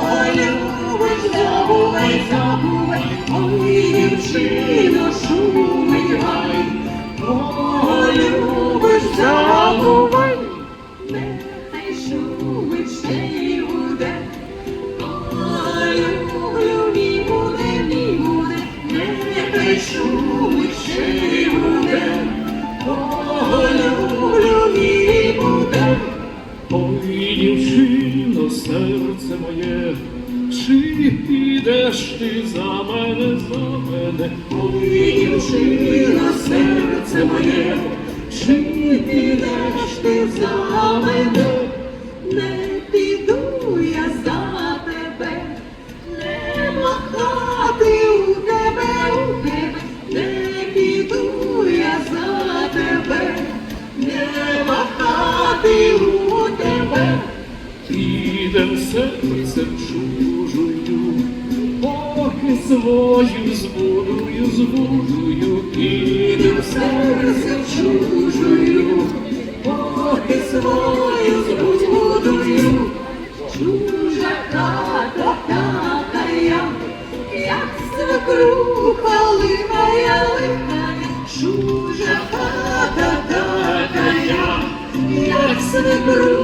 полюбиш, забувай, забувай, ой, буде. Полюблю, мій буде, мій буде, нехай шумить Ой, дівчино, серце моє, чи підеш ти за мене, за мене? Ой, дівчино, серце моє, чи підеш ти за мене? Підем серцем чужою, поки свою збудую, збудую, підем серце чужою, поки свою збудую, чужа хата така я, як свекруха лихая, лихая, чужа хата така я, як свекруха